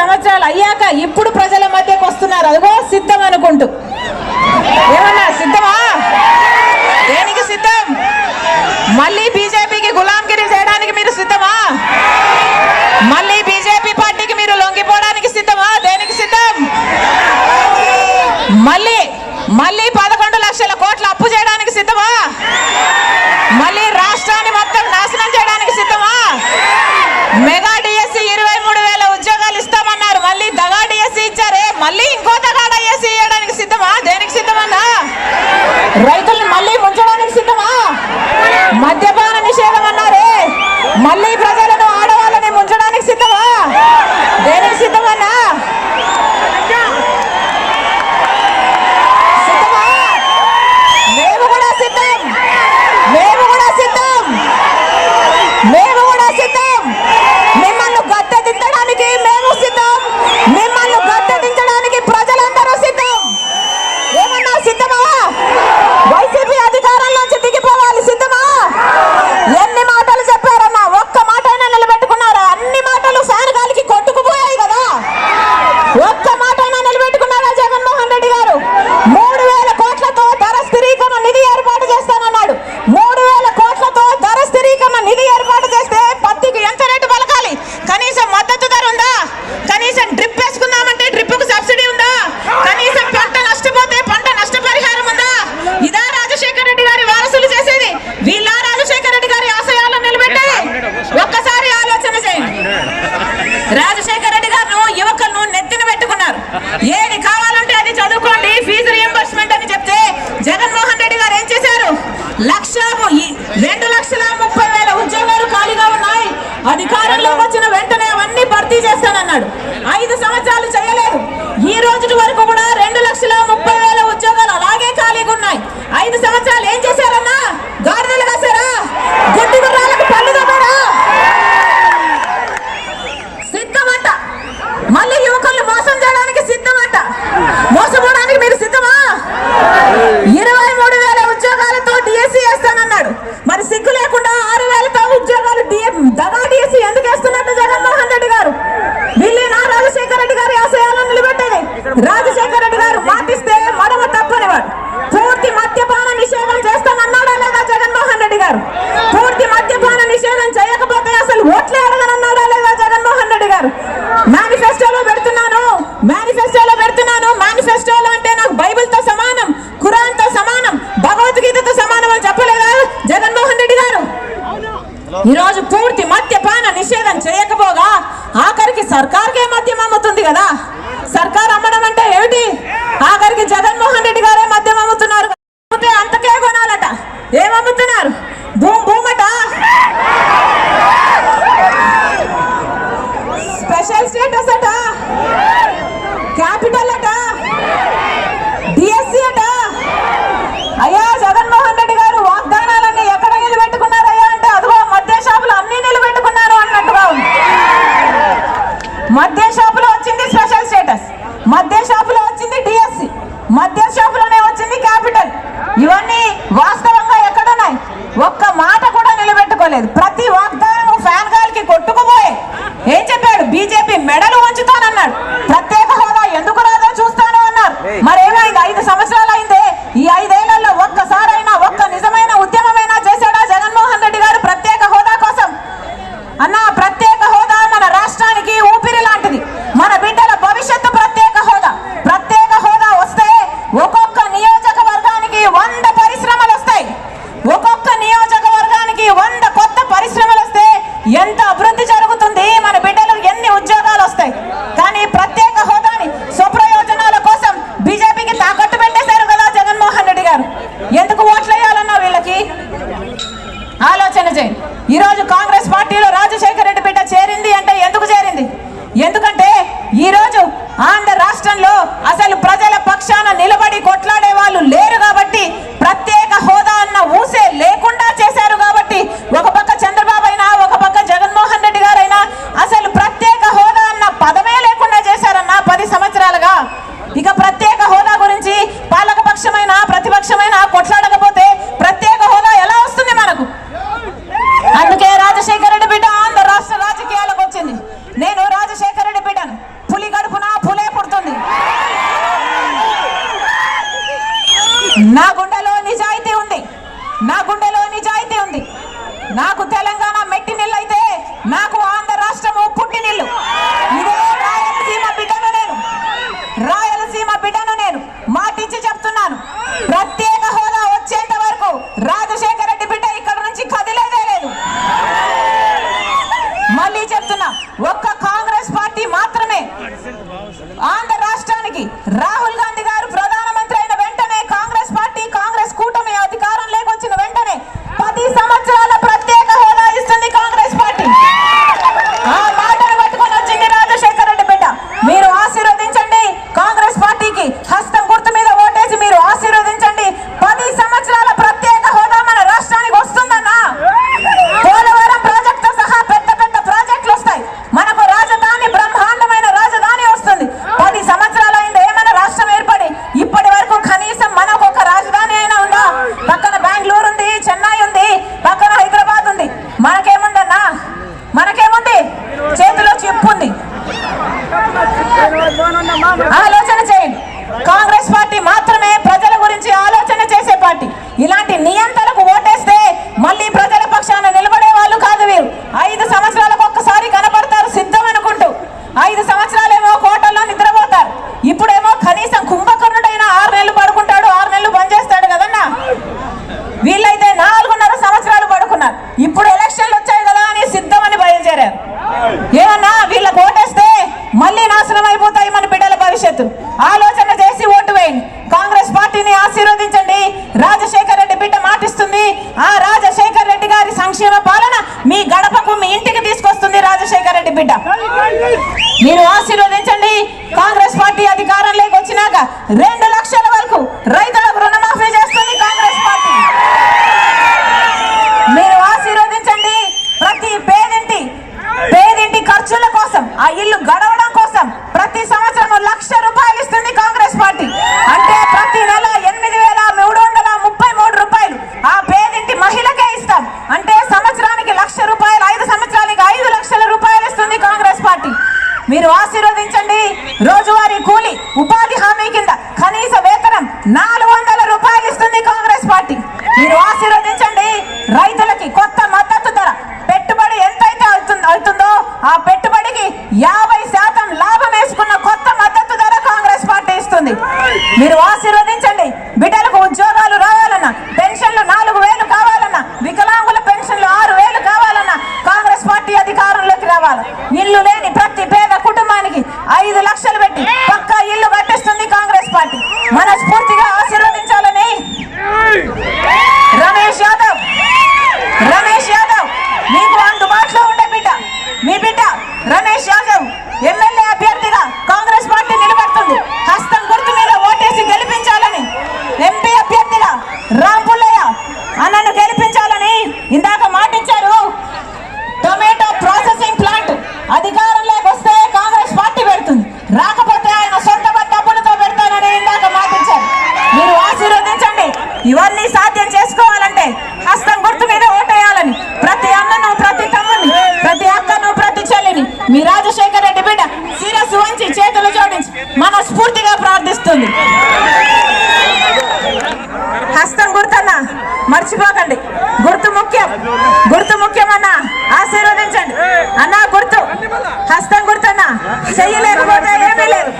సంవత్సరాలు అయ్యాక ఇప్పుడు ప్రజల మధ్యకు వస్తున్నారు. అదిగో సిద్ధం అనుకుంటూ. ఏమన్నా సిద్ధమా? దేనికి సిద్ధం? మళ్ళీ బీజేపీకి గులాంగిరి చేయడానికి మీరు సిద్ధమా? మళ్ళీ బీజేపీ పార్టీకి మీరు లొంగిపోవడానికి సిద్ధమా? దేనికి సిద్ధం? మళ్ళీ మళ్ళీ మనకి జగన్మోహన్ రెడ్డి గారే మద్యం అమ్ముతున్నారు. అంతకే కొనాలట. ఏమమ్ముతున్నారు భూమి భూమట? స్పెషల్ స్టేటస్ అట? క్యాపిటల్ అట? డిఎస్సి అట? అయ్యా జగన్మోహన్ రెడ్డి గారు వాగ్దానాలన్నీ ఎక్కడ నిలబెట్టుకున్నారయ్యా అంటే అదిగో మద్య షాపులు అన్ని నిలబెట్టుకున్నారు అన్నట్టుగా ఉంది. మద్య కొట్టుకుపోయి. ఏం చెప్పాడు? బీజేపీ మెడలు ఉంచుతానన్నాడు ప్రత్యేక హోదా నాకు రాజశేఖర రెడ్డి బిడ్డ మాటిస్తుంది. ఆ రాజశేఖర రెడ్డి గారి సంక్షేమ పాలన మీ గడపకు మీ ఇంటికి తీసుకొస్తుంది రాజశేఖర రెడ్డి బిడ్డ మీరు ఆశీర్వదించండి. కాంగ్రెస్ పార్టీ అధికారంలోకి వచ్చినాక రెండు ఆ పెట్టుబడికి యా ఇవన్నీ సాధ్యం చేసుకోవాలంటే హస్తం గుర్తు మీద ఓటేయాలని ప్రతి అన్నను ప్రతి తమ్ముని ప్రతి అక్కను ప్రతి చెల్లిని మీ రాజశేఖర రెడ్డి బిడ్డ శిరస్సు వంచి చేతులు జోడించి మనస్ఫూర్తిగా ప్రార్థిస్తుంది. హస్తం గుర్తన్నా మర్చిపోకండి. గుర్తు ముఖ్యం. గుర్తు ముఖ్యం అన్న ఆశీర్వదించండి. అన్న గుర్తు. హస్తం గుర్తన్నా చెయ్యి లేకపోతే ఏమీ లేదు.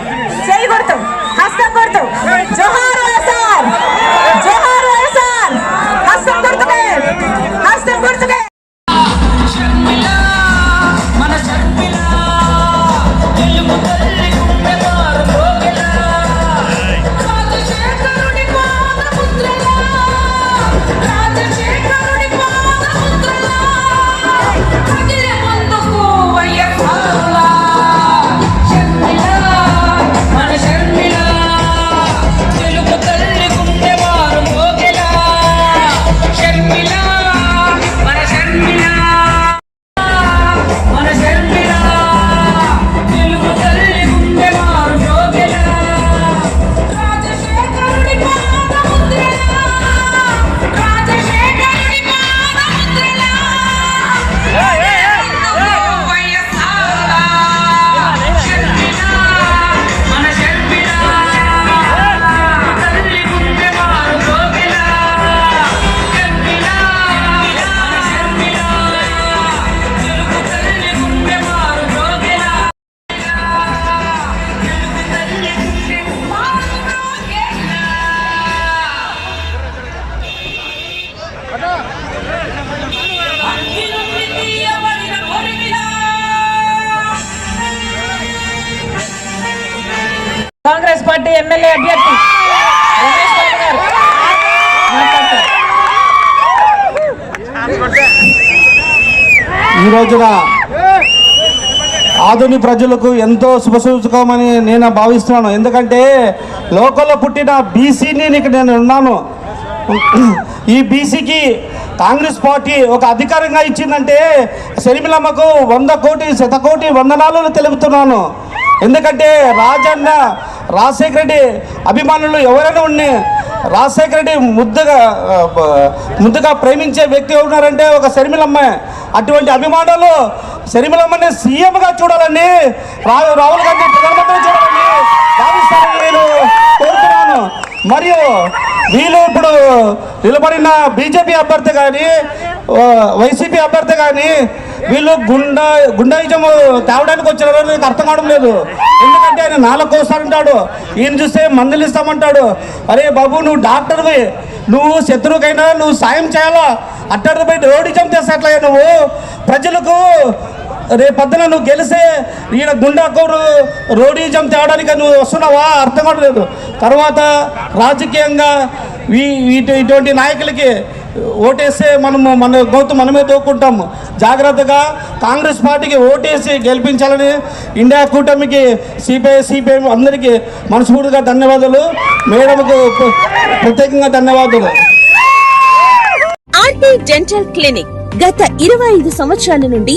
చెయ్యి గుర్తు. హస్తం గుర్తు. జోహార్ కాంగ్రెస్ పార్టీ ఎమ్మెల్యే అభ్యర్థి రమేష్ బాబు గారు. ఈ రోజున ఆధుని ప్రజలకు ఎంతో శుభసూచకమని నేను భావిస్తున్నాను. ఎందుకంటే లోకల్లో పుట్టిన బీసీని ఇక్కడ నేను ఉన్నాను ఈ బీసీకి కాంగ్రెస్ పార్టీ ఒక అధికారంగా ఇచ్చిందంటే శర్మిలమ్మకు వంద కోటి శతకోటి వందనాలు తెలుపుతున్నాను. ఎందుకంటే రాజన్న రాజశేఖర రెడ్డి అభిమానులు ఎవరైనా ఉండి రాజశేఖర రెడ్డి ముద్దుగా ముద్దుగా ప్రేమించే వ్యక్తి ఉన్నారంటే ఒక శర్మిలమ్మ. అటువంటి అభిమానులు శర్మిలమ్మని సీఎంగా చూడాలని రా రాహుల్ గాంధీ ప్రధానమంత్రి చూడాలని భావిస్తారని నేను కోరుతున్నాను. మరియు వీళ్ళు ఇప్పుడు నిలబడిన బీజేపీ అభ్యర్థి కానీ వైసీపీ అభ్యర్థి కానీ వీళ్ళు గుండా గుండాయిజం తేవడానికి వచ్చినారో నాకు అర్థం కావడం లేదు. ఎందుకంటే ఆయన నాలుగు కోస్తారంటాడు ఈయన చూస్తే మందులు ఇస్తామంటాడు. అరే బాబు నువ్వు డాక్టర్వి నువ్వు శత్రువుకైనా నువ్వు సాయం చేయాలా? అట్టడు బయట రోడిజం చేస్తే ఎట్లా నువ్వు. ప్రజలకు రేపొద్దున నువ్వు గెలిస్తే ఈయన గుండాకోరు రోడీజం తేవడానికి నువ్వు వస్తున్నావా? అర్థం కావట్లేదు తర్వాత రాజకీయంగా ఇటువంటి నాయకులకి ఓటేస్తే మనము మన గౌతు మనమే తోక్కుంటాము జాగ్రత్తగా కాంగ్రెస్ పార్టీకి ఓటేసి గెలిపించాలని ఇండియా కూటమికి సిపిఐ సిపిఎం అందరికీ మనస్ఫూర్తిగా ధన్యవాదాలు. మేడంకు ప్రత్యేకంగా ధన్యవాదాలు. ఆర్టీ డెంటల్ క్లినిక్ గత ఇరవై ఐదు సంవత్సరాల నుండి